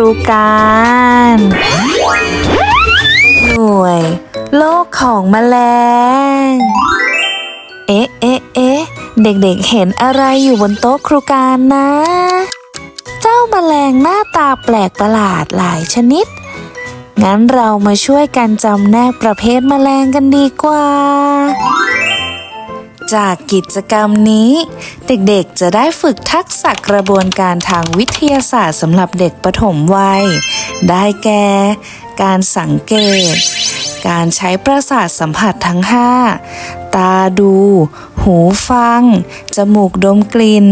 รูการหน่วย โลกของแมลง เอ๊ะเอ๊ะเอ๊ะเด็กๆเห็นอะไรอยู่บนโต๊ะครูการนะ เจ้าแมลงหน้าตาแปลกประหลาดหลายชนิด งั้นเรามาช่วยกันจำแนกประเภทแมลงกันดีกว่า จากกิจกรรมนี้ เด็กๆจะได้ฝึกทักษะกระบวนการทางวิทยาศาสตร์สำหรับเด็กปฐมวัย ได้แก่ การสังเกต การใช้ประสาทสัมผัสทั้ง 5 ตาดู หูฟัง จมูกดมกลิ่น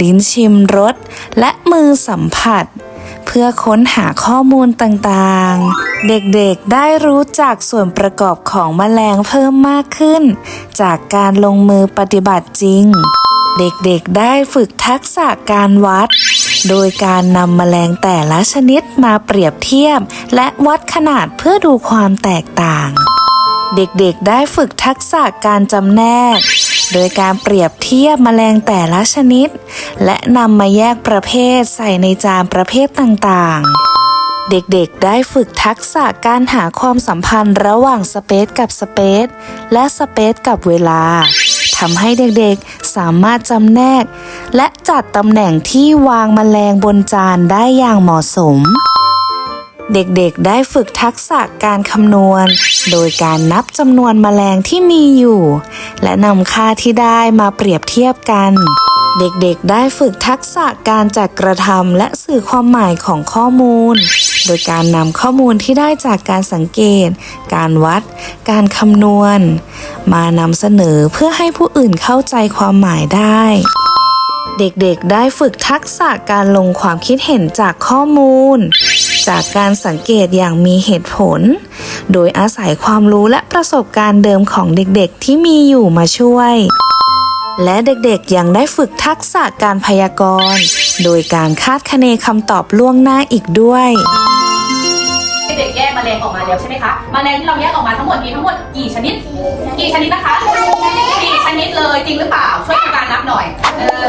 ลิ้นชิมรส และมือสัมผัส เพื่อค้นหาข้อมูลต่างๆ เด็กๆได้รู้จักส่วนประกอบของแมลงเพิ่มมากขึ้น จากการลงมือปฏิบัติจริง เด็กๆได้ฝึกทักษะการวัด โดยการนำแมลงแต่ละชนิดมาเปรียบเทียบ และวัดขนาดเพื่อดูความแตกต่าง เด็กๆได้ฝึกทักษะการจำแนก โดยการเปรียบเทียบแมลงแต่ละชนิด และนำมาแยกประเภทใส่ในจานประเภทต่างๆเด็กๆ ได้ฝึกทักษะการหาความสัมพันธ์ระหว่างสเปซกับสเปซและสเปซกับเวลาทำให้เด็กๆ สามารถจำแนก และจัดตำแหน่งที่วางแมลงบนจานได้อย่างเหมาะสม เด็กๆ ได้ฝึกทักษะการคำนวณ โดยการนับจำนวนแมลงที่มีอยู่ และนำค่าที่ได้มาเปรียบเทียบกัน เด็กๆ ได้ฝึกทักษะการจัดกระทำและสื่อความหมายของข้อมูล โดยการนำข้อมูลที่ได้จากการสังเกต การวัด การคำนวณ มานำเสนอเพื่อให้ผู้อื่นเข้าใจความหมายได้เด็กๆ ได้ฝึกทักษะการลงความคิดเห็นจากข้อมูล จากการสังเกตอย่างมีเหตุผล โดยอาศัยความรู้และประสบการณ์เดิมของเด็กๆที่มีอยู่มาช่วย และเด็กๆยังได้ฝึกทักษะการพยากรณ์ โดยการคาดคะเนคำตอบล่วงหน้าอีกด้วยเด็กๆแยกแมลงออกมาแล้วใช่ไหมคะแมลงที่เราแยกออกมาทั้งหมดมีทั้งหมดกี่ชนิด กี่ชนิดนะคะสี่ชนิดเลยจริงหรือเปล่า ช่วยการนับหน่อยเออ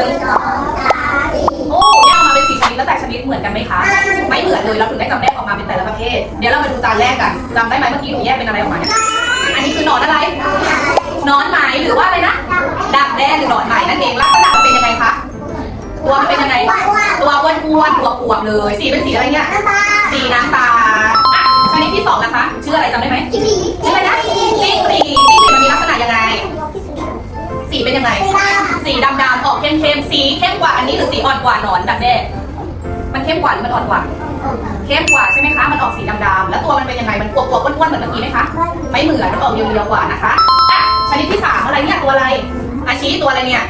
โอ้แยกออกมาเป็นสี่ชนิดแล้วแต่ชนิดเหมือนกันไหมคะ ไม่เหมือนเลยเราถึงได้จำแนกออกมาเป็นแต่ละประเภท เดี๋ยวเรามาดูจานแรกกันจำได้ไหมเมื่อกี้หนูแยกเป็นอะไรออกมาเนี่ยอันนี้คือหนอนอะไรหนอนไหมหรือว่าอะไรนะดักแด้หรือหนอนไหมนั่นเองลักษณะมันเป็นยังไงคะตัวมันเป็นยังไงตัวอ้วนๆตัวอวบเลยสีเป็นสีอะไรเนี่ยสีน้ำตาลอะชนิดที่สองนะคะชื่ออะไรจำได้ไหมชื่ออะไรนะจิ้งหรีดจิ้งหรีดมันมีลักษณะยังไง สีเป็นยังไงสีดำดำออกเข้มเข้มๆสีเข้มกว่าอันนี้หรือสีอ่อนกว่าหนอนดักแด้มันเข้มกว่าหรือมันอ่อนกว่า เข้มกว่าใช่ไหมคะ มันออกสีดำดำๆแล้วตัวมันเป็นยังไง มันอวบอวบๆอ้วนๆเหมือนเมื่อกี้ไหมคะ ไม่เหมือน มันออกเรียวๆกว่านะคะอะชนิดที่สามอะไรเนี่ย ตัวอะไร อาชีตัวอะไรเนี่ย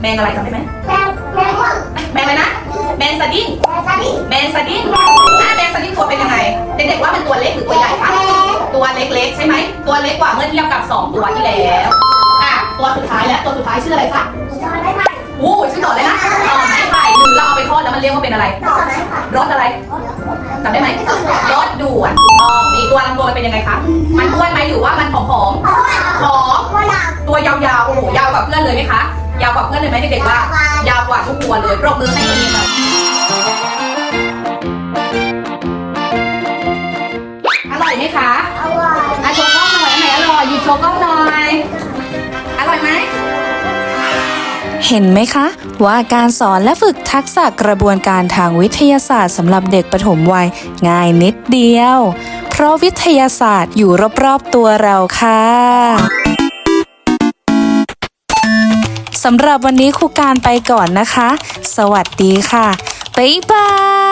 แมงอะไรจำได้ไหมแมงอะไรนะแมงสดิ้งแมงสดิ้งอะแมงสดิ้งตัวเป็นยังไง เด็กๆว่าเป็นตัวเล็กหรือตัวใหญ่คะ ตัวเล็กๆใช่ไหม ตัวเล็กกว่าเมื่อเทียบกับ2ตัวที่แล้ว อะ ตัวสุดท้ายแล้ว ตัวสุดท้ายชื่ออะไรคะอู้ชื่อหนอนเลยนะ เราเอาไปทอดแล้วมันเรียกว่าเป็นอะไรรสอะไรจำได้ไหมรสด่วนถูกต้องนี่ตัวลำตัวมันเป็นยังไงคะ มันอ้วนไหมหรือว่ามันผอมๆผอมตัวยาวๆโอ้โหยาวกว่าเพื่อนเลยไหมคะ ยาวกว่าเพื่อนเลยไหมเด็กๆว่า ยาวกว่าทุกตัวเลยปรบมือให้ตัวเองหน่อย เห็นไหมคะ ว่าการสอนและฝึกทักษะกระบวนการทางวิทยาศาสตร์สำหรับเด็กปฐมวัยง่ายนิดเดียว เพราะวิทยาศาสตร์อยู่รอบๆตัวเราค่ะสำหรับวันนี้ครูการไปก่อนนะคะ สวัสดีค่ะ บ๊ายบาย